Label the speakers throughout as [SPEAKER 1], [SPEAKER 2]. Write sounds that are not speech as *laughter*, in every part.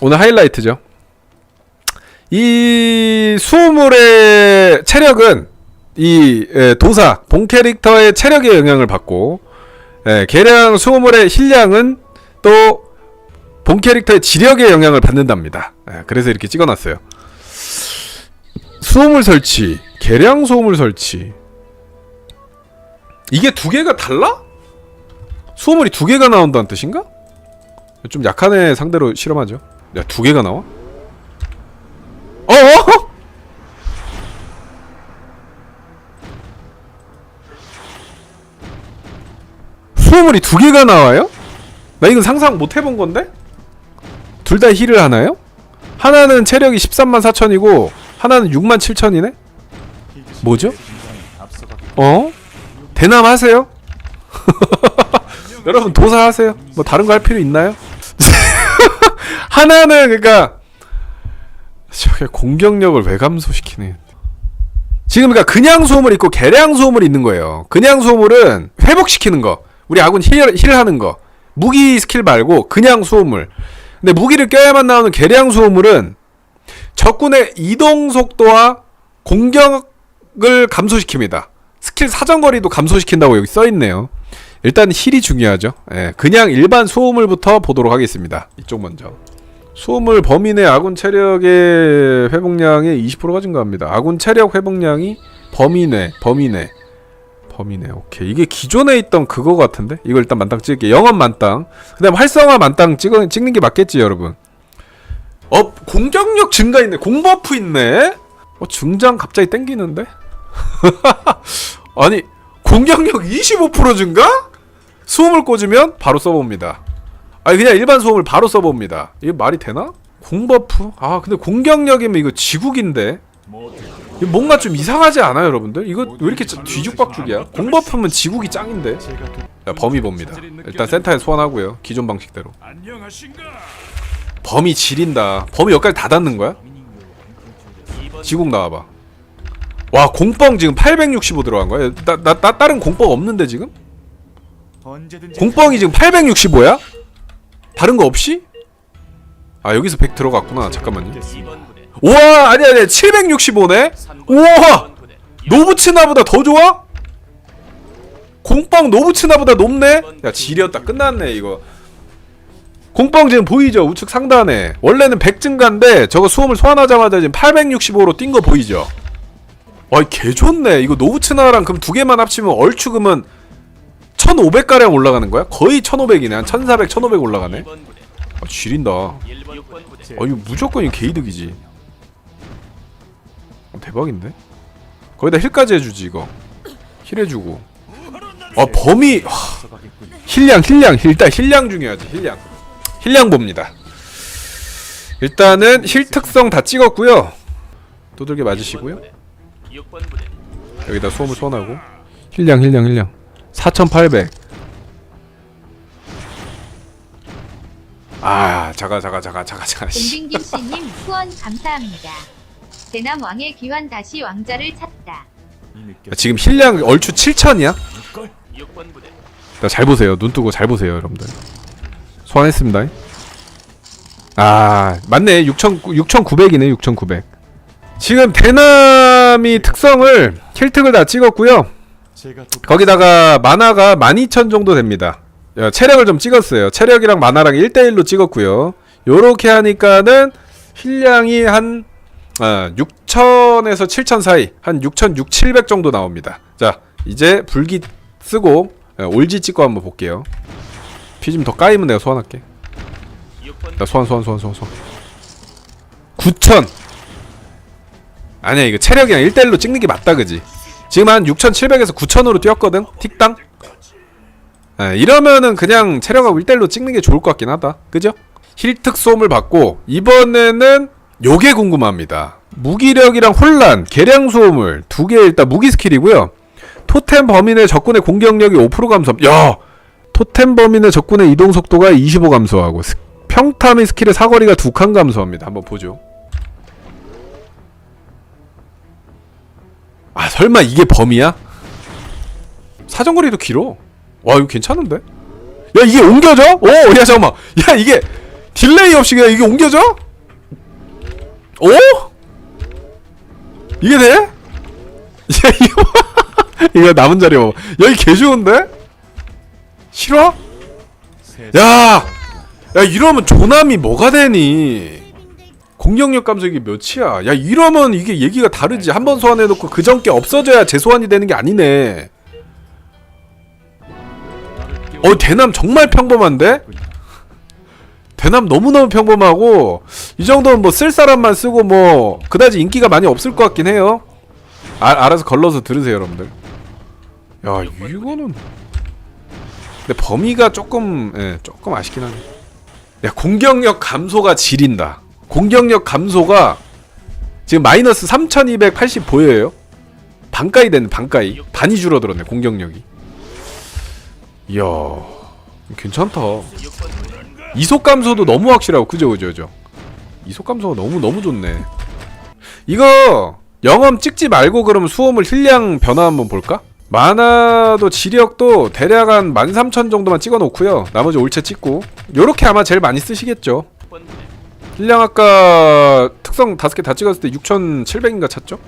[SPEAKER 1] 오늘 하이라이트죠. 이 수호물의 체력은 이 에, 도사 본 캐릭터의 체력에 영향을 받고 에, 계량 수호물의 힐량은 또 본 캐릭터의 지력에 영향을 받는답니다. 에, 그래서 이렇게 찍어놨어요. 수호물 설치, 계량 수호물 설치. 이게 두 개가 달라? 수호물이 두 개가 나온다는 뜻인가? 좀 약한 애 상대로 실험하죠. 야, 두 개가 나와? 어? 수호물이 두 개가 나와요? 나 이건 상상 못 해본 건데? 둘 다 힐을 하나요? 하나는 체력이 13만 4천이고 하나는 6만 7천이네? 뭐죠? 어? 대남 하세요? *laughs* 여러분 도사 하세요. 뭐 다른 거 할 필요 있나요? *laughs* 하나는 그러니까 저게 공격력을 왜 감소시키네. 지금 그러니까 그냥 소음을 있고 계량 소음을 있는 거예요. 그냥 소음은 회복시키는 거. 우리 아군 힐, 힐 하는 거. 무기 스킬 말고 그냥 소음을. 근데 무기를 껴야만 나오는 계량 소음물은 적군의 이동 속도와 공격을 감소시킵니다. 스킬 사정거리도 감소시킨다고 여기 써 있네요. 일단 힐이 중요하죠. 예, 그냥 일반 소음물부터 보도록 하겠습니다. 이쪽 먼저. 범위 내 아군 체력의 회복량이 20%가 증가합니다. 아군 체력 회복량이 내, 범위 내. 오케이. 이게 기존에 있던 그거 같은데? 이거 일단 만땅 찍을게. 영원 만땅. 그다음 활성화 만땅 찍어, 찍는 게 맞겠지, 여러분. 어, 공격력 증가 있네. 공버프 있네. 어, 중장 갑자기 땡기는데? *laughs* 아니, 공격력 25% 증가? 수음을 꽂으면 바로 써봅니다. 아니 그냥 일반 수음을 바로 써봅니다. 이게 말이 되나? 공버프? 아 근데 공격력이면 이거 지국인데 이거 뭔가 좀 이상하지 않아요 여러분들? 이거 왜 이렇게 뒤죽박죽이야? 공버프면 지국이 짱인데 자 범위 봅니다. 일단 센터에 소환하고요. 기존 방식대로? 범위 지린다. 범위 여기까지 다 닿는 거야? 지국 나와봐. 와 공뻥 지금 865 들어간 거야? 나, 나, 나 다른 공뻥 없는데 지금? 공뻥이 지금 865야? 다른 거 없이? 아 여기서 100 들어갔구나 잠깐만요 우와 아니 아니 765네? 우와 노브츠나보다 더 좋아? 공뻥 노브츠나보다 높네? 야 지렸다 끝났네 이거 공뻥 지금 보이죠 우측 상단에 원래는 100 증가인데 저거 수험을 소환하자마자 지금 865로 뛴 거 보이죠? 와이 개좋네 이거 노브츠나랑 그럼 두 개만 합치면 얼추 그러면 1500가량 올라가는 거야? 거의 1500이네. 한 1400, 1500 올라가네. 아 지린다. 아 이거 무조건 이 개이득이지. 어, 대박인데? 거기다 힐까지 해주지 이거. 힐 해주고. 아 범위 와, 힐량 힐량. 일단 힐량 중요하지 힐량. 힐량 봅니다. 일단은 힐 특성 다 찍었고요. 두들겨 맞으시고요. 여기다 수험을 소환하고. 힐량 힐량 힐량 4800 아, 자가 자가 자가 자가 자가 씨.
[SPEAKER 2] 공진김씨님 후원 감사합니다. 대남 왕의 귀환 다시 왕자를 찾다.
[SPEAKER 1] 지금 힐량 얼추 7000이야? 잘 보세요. 눈 뜨고 잘 보세요, 여러분들. 소환했습니다. 아, 맞네. 6000 6900이네. 6900. 지금 대남이 특성을 힐특을 다 찍었고요.
[SPEAKER 3] 또
[SPEAKER 1] 거기다가 만화가 12000 정도 됩니다. 야, 체력을 좀 찍었어요. 체력이랑 만화랑 1대1로 찍었고요. 요렇게 하니까는 힐량이 한 아, 6000에서 7000 사이 한 6000, 6700 정도 나옵니다. 자, 이제 불기 쓰고 예, 올지 찍고 한번 볼게요. 피 좀 더 까이면 내가 소환할게. 나 소환 소환 소환 소환 소환. 9000. 아니야, 이거 체력이랑 1대1로 찍는 게 맞다 그지? 지금 한 6,700에서 9,000으로 뛰었거든? 틱당? 예, 이러면은 그냥 체력하고 1대1로 찍는 게 좋을 것 같긴 하다. 그죠? 힐특 솜을 받고, 이번에는 요게 궁금합니다. 무기력이랑 혼란, 계량 소음을 두 개 일단 무기 스킬이고요. 토템 내 적군의 공격력이 5% 감소. 야! 토템 내 적군의 이동 속도가 25 감소하고, 스- 평타미 스킬의 사거리가 두 칸 감소합니다. 한번 보죠. 아 설마 이게 범위야? 사정거리도 길어. 와 이거 괜찮은데? 야 이게 옮겨져? 오, 야 잠깐만. 야 이게 딜레이 없이 그냥 이게 옮겨져? 오? 이게 돼? *laughs* 야 이거 이거 남은 자리 봐 여기 개 좋은데? 싫어? 야! 야 이러면 조남이 뭐가 되니? 공격력 감소 이게 몇이야? 야 이러면 이게 얘기가 다르지. 한 번 소환해놓고 그 전께 없어져야 재소환이 되는 게 아니네. 어 대남 정말 평범한데? 대남 너무너무 평범하고 이 정도면 뭐쓸 사람만 쓰고 뭐 그다지 인기가 많이 없을 것 같긴 해요. 아, 알아서 걸러서 들으세요 여러분들. 야 이거는 근데 범위가 조금 예, 조금 아쉽긴 하네. 야 공격력 감소가 지린다. 공격력 감소가 지금 마이너스 3280 보여요? 반가이 됐네 반가이 반이 줄어들었네 공격력이. 이야 괜찮다. 이속 감소도 너무 확실하고 그죠 그죠 그죠. 이속 감소가 너무 너무 좋네. 이거 영험 찍지 말고 그러면 수호물 힐량 변화 한번 볼까? 만화도 지력도 대략 한 13,000 정도만 찍어 놓고요. 나머지 올체 찍고. 요렇게 아마 제일 많이 쓰시겠죠. 힐량 아까 특성 5개 다 찍었을 때 6,700인가 찼죠?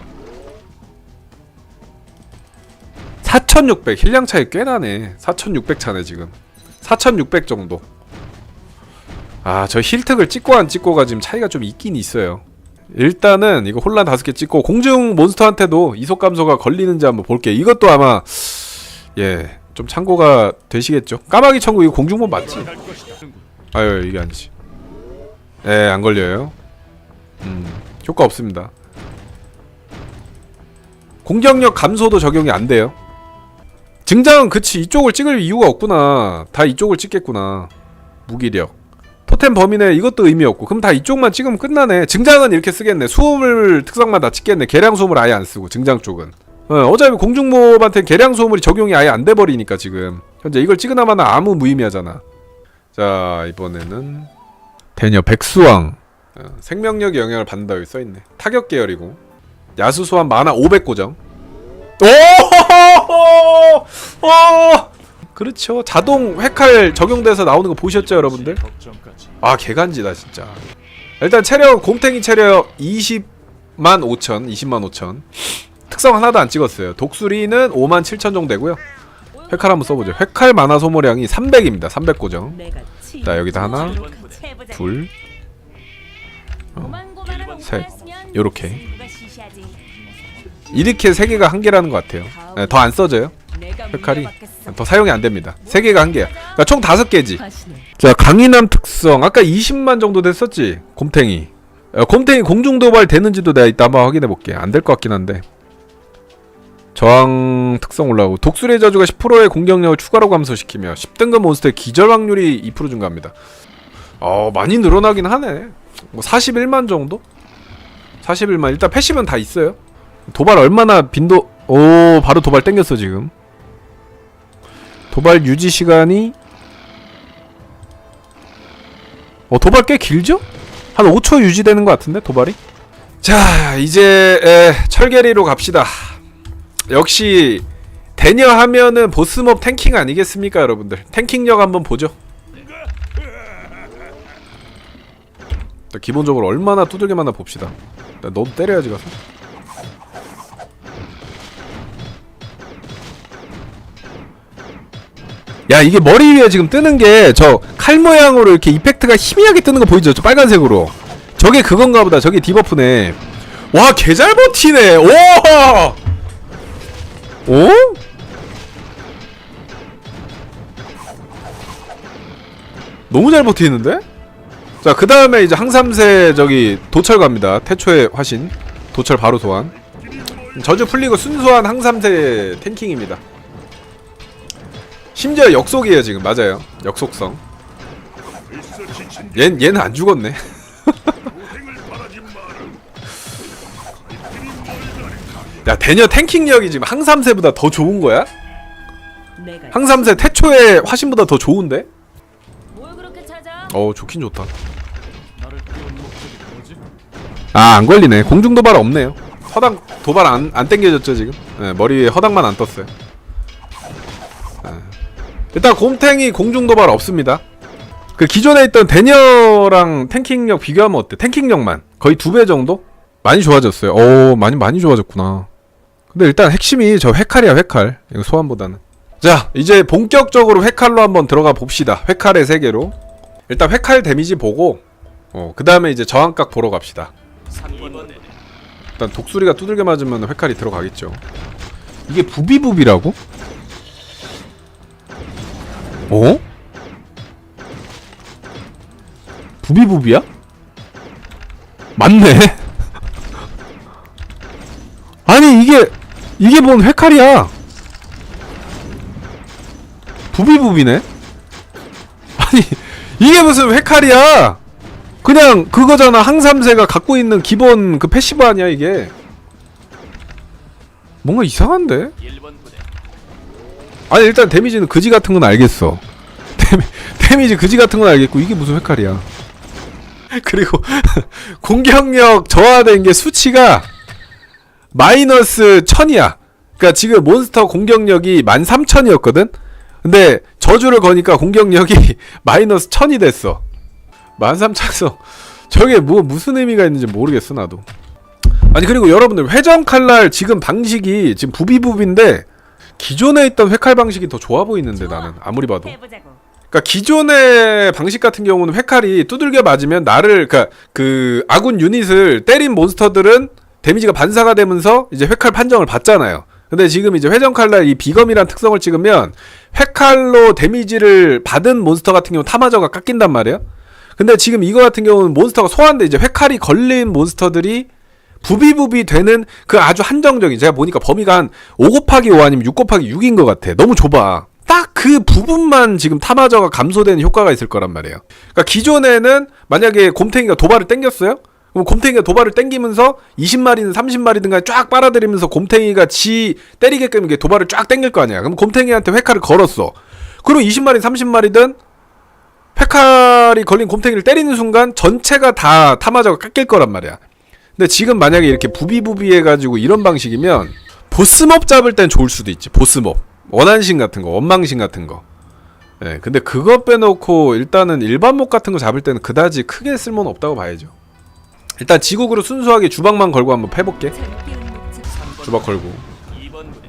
[SPEAKER 1] 4,600 힐량 차이 꽤 나네. 4,600 차네 지금. 4,600 정도. 아, 저 힐특을 찍고 안 찍고가 지금 차이가 좀 있긴 있어요. 일단은 이거 혼란 다섯 개 찍고 공중 몬스터한테도 이속 감소가 걸리는지 한번 볼게요. 이것도 아마 예 좀 참고가 되시겠죠. 까마귀 천국 이거 공중몬 맞지? 아유 이게 아니지. 예 안 걸려요. 음 효과 없습니다. 공격력 감소도 적용이 안 돼요. 증장은 그치 이쪽을 찍을 이유가 없구나. 다 이쪽을 찍겠구나. 무기력. 토템 내 이것도 의미 없고 그럼 다 이쪽만 찍으면 끝나네 증장은 이렇게 쓰겠네 수호물 특성만 다 찍겠네 계량 수호물 아예 안 쓰고 증장 쪽은 어, 어차피 공중몹한테 계량 수호물이 적용이 아예 안 돼 버리니까 지금 현재 이걸 찍으나마나 아무 무의미하잖아 자 이번에는 대녀 백수왕. 어, 생명력에 영향을 받는다 여기 써있네. 타격 계열이고. 야수 소환 만화 500 고정. 오! 오! 그렇죠. 자동 회칼 적용돼서 나오는 거 보셨죠 여러분들? 아 개간지다 진짜. 일단 체력 곰탱이 체력 20만 5천 20만 5천. 특성 하나도 안 찍었어요. 독수리는 5만 7천 정도 되고요. 회칼 한번 써보죠. 회칼 만화 소모량이 300입니다. 300 고정. 자, 여기다 하나, 둘. 셋. 요렇게. 이렇게 세 개가 한 개라는 것 같아요. 네, 더안 써져요.
[SPEAKER 4] 회칼이
[SPEAKER 1] 더 사용이 안 됩니다. 세 개가 한 개야. 그러니까 총 다섯 개지. 자 강인함 특성. 아까 20만 정도 됐었지 곰탱이. 어, 곰탱이 공중도발 되는지도 내가 이따 한번 확인해 볼게. 안 될 것 같긴 한데. 저항 특성 올라오고. 독수리의 저주가 10%의 공격력을 추가로 감소시키며 10등급 몬스터의 기절 확률이 2% 증가합니다 어 많이 늘어나긴 하네. 뭐 41만 정도? 41만. 일단 패시브는 다 있어요. 도발 얼마나 빈도 오 바로 도발 땡겼어 지금. 도발 유지 시간이 어 도발 꽤 길죠? 한 5초 유지되는 것 같은데 도발이? 자 이제 에, 철계리로 갑시다. 역시 대녀 하면은 보스몹 탱킹 아니겠습니까 여러분들? 탱킹력 한번 보죠 일단 기본적으로 얼마나 두들겨 맞나 봅시다 일단 너도 때려야지 가서 야 이게 머리 위에 지금 뜨는 게 저 칼 모양으로 이렇게 이펙트가 희미하게 뜨는 거 보이죠? 저 빨간색으로 저게 그건가 보다 저게 디버프네 와 개 잘 버티네 오! 오? 너무 잘 버티는데? 자 그 다음에 이제 항삼세 저기 도철 갑니다. 태초의 화신. 도철 바로 소환. 저주 풀리고 순수한 항삼세 탱킹입니다. 심지어 역속이에요 지금. 맞아요. 역속성. 얜, 얘는 안 죽었네. *laughs* 야 대녀 탱킹력이 지금 항삼세보다 더 좋은 거야? 항삼세 태초의 화신보다 더 좋은데? 어 좋긴 좋다? 아 안 걸리네 공중 도발 없네요 허당 도발 안, 안 땡겨졌죠 지금 네, 머리 위에 허당만 안 떴어요 네. 일단 곰탱이 공중 도발 없습니다 그 기존에 있던 대녀랑 탱킹력 비교하면 어때? 탱킹력만 거의 두 배 정도? 많이 좋아졌어요. 오 많이 많이 좋아졌구나. 근데 일단 핵심이 저 회칼이야 회칼. 이거 소환보다는. 자 이제 본격적으로 회칼로 한번 들어가 봅시다. 회칼의 세계로. 일단 회칼 데미지 보고 어 그 다음에 이제 저항각 보러 갑시다.
[SPEAKER 3] 3번 부대
[SPEAKER 1] 일단 독수리가 두들겨 맞으면 회칼이 들어가겠죠. 이게 부비부비라고? 어? 부비부비야? 맞네. *laughs* 아니 이게 이게 뭔 회칼이야? 부비부비네. *laughs* 아니 이게 무슨 회칼이야? 그냥 그거잖아 항삼세가 갖고 있는 기본 그 패시브 아니야 이게 뭔가 이상한데?
[SPEAKER 3] 1번 부대
[SPEAKER 1] 아니 일단 데미지는 그지 같은 건 알겠어 *laughs* 데미, 데미지 그지 같은 건 알겠고 이게 무슨 획칼이야 *laughs* 그리고 *laughs* 공격력 저하된 게 수치가 마이너스 1000이야 그니까 지금 몬스터 공격력이 13000이었거든? 근데 저주를 거니까 공격력이 *laughs* 마이너스 1000이 됐어. 13,000서 저게 뭐 무슨 의미가 있는지 모르겠어 나도. 아니 그리고 여러분들 회전 칼날 지금 방식이 지금 부비부비인데 기존에 있던 회칼 방식이 더 좋아 보이는데 나는. 아무리 봐도. 그러니까 기존의 방식 같은 경우는 회칼이 두들겨 맞으면 나를 그러니까 그 아군 유닛을 때린 몬스터들은 데미지가 반사가 되면서 이제 회칼 판정을 받잖아요. 근데 지금 이제 회전 칼날 이 비검이란 특성을 찍으면 회칼로 데미지를 받은 몬스터 같은 경우 타마저가 깎인단 말이에요. 근데 지금 이거 같은 경우는 몬스터가 소환돼 이제 회칼이 걸린 몬스터들이 부비부비 되는 그 아주 한정적인 제가 보니까 범위가 한 5 곱하기 5 아니면 6 곱하기 6인 것 같아. 너무 좁아. 딱 그 부분만 지금 타마저가 감소되는 효과가 있을 거란 말이에요. 그러니까 기존에는 만약에 곰탱이가 도발을 땡겼어요? 그럼 곰탱이가 도발을 땡기면서 20마리는 30마리든 간에 쫙 빨아들이면서 곰탱이가 지 때리게끔 이게 도발을 쫙 땡길 거 아니야. 그럼 곰탱이한테 회칼을 걸었어. 그리고 20마리, 30마리든 페칼이 걸린 곰탱이를 때리는 순간 전체가 다 타마저가 깎일 거란 말이야. 근데 지금 만약에 이렇게 부비부비 해가지고 이런 방식이면 보스몹 잡을 땐 좋을 수도 있지. 보스몹. 원한신 같은 거, 원망신 같은 거. 예, 근데 그거 빼놓고 일단은 일반 몹 같은 거 잡을 때는 그다지 크게 쓸모는 없다고 봐야죠. 일단 지국으로 순수하게 주박만 걸고 한번 패볼게. 주박 걸고.
[SPEAKER 3] 2번 부대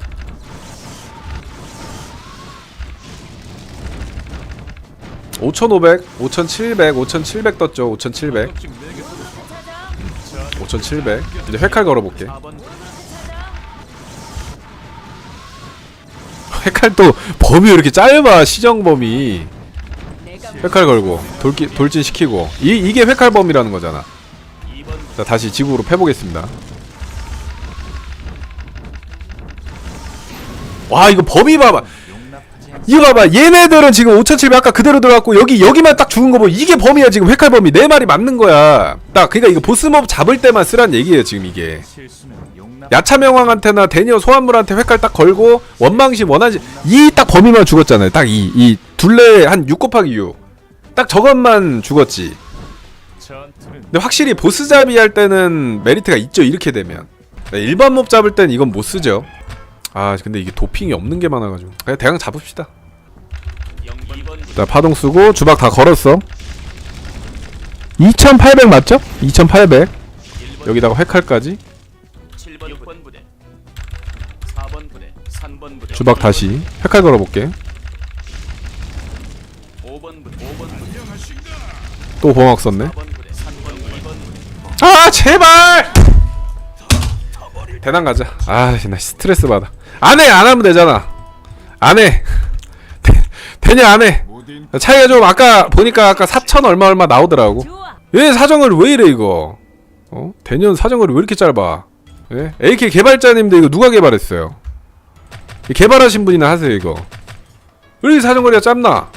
[SPEAKER 1] 5,500, 5,700, 5,700 떴죠. 5,700,
[SPEAKER 3] 지금 내게
[SPEAKER 1] 5,700. 이제 회칼 걸어볼게.
[SPEAKER 3] 4번 부대
[SPEAKER 1] 회칼 또 범위 왜 이렇게 짧아 시정 범위. 회칼 걸고 돌기 돌진 시키고 이 이게 회칼 범위라는 거잖아.
[SPEAKER 3] 2번
[SPEAKER 1] 자 다시 지구로 패보겠습니다. 와 이거 범위 봐봐. 이거 봐봐 얘네들은 지금 5700 아까 그대로 들어갔고 여기 여기만 딱 죽은 거 보면 이게 범위야 지금 회칼 범위 네 마리 맞는 거야. 딱 그러니까 이거 보스몹 잡을 때만 쓰란 얘기예요 지금 이게. 야차명왕한테나 대녀 소환물한테 회칼 딱 걸고 원망신 원한신 이딱 범위만 죽었잖아요. 딱 이 이 둘레 한 6 곱하기 6. 딱 저것만 죽었지. 근데 확실히 보스 잡이 할 때는 메리트가 있죠. 이렇게 되면 네, 일반 몹 잡을 땐 이건 못 쓰죠. 아 근데 이게 도핑이 없는 게 많아가지고 그냥 대강 잡읍시다.
[SPEAKER 3] 0번 2번 부대
[SPEAKER 1] 자 파동 쓰고 주박 다 걸었어. 2,800 맞죠? 2,800
[SPEAKER 3] 1번
[SPEAKER 1] 여기다가 회칼까지
[SPEAKER 3] 7번 6번 부대 4번 부대 3번 부대
[SPEAKER 1] 주박 다시 회칼 걸어볼게.
[SPEAKER 3] 5번 부대 5번 부대
[SPEAKER 1] 또 보막 썼네. 아 제발! 대단 가자. 아나 스트레스 받아. 안해 안 하면 되잖아. 안해. *laughs* 되냐 안해. 차이가 좀 아까 보니까 아까 4천 얼마 얼마 나오더라고. 왜 사정을 왜 이래 이거? 어? 대년 사정거리 왜 이렇게 짧아? 예? AK 개발자님들 이거 누가 개발했어요? 이 개발하신 분이나 하세요 이거. 왜 사정거리가 짧나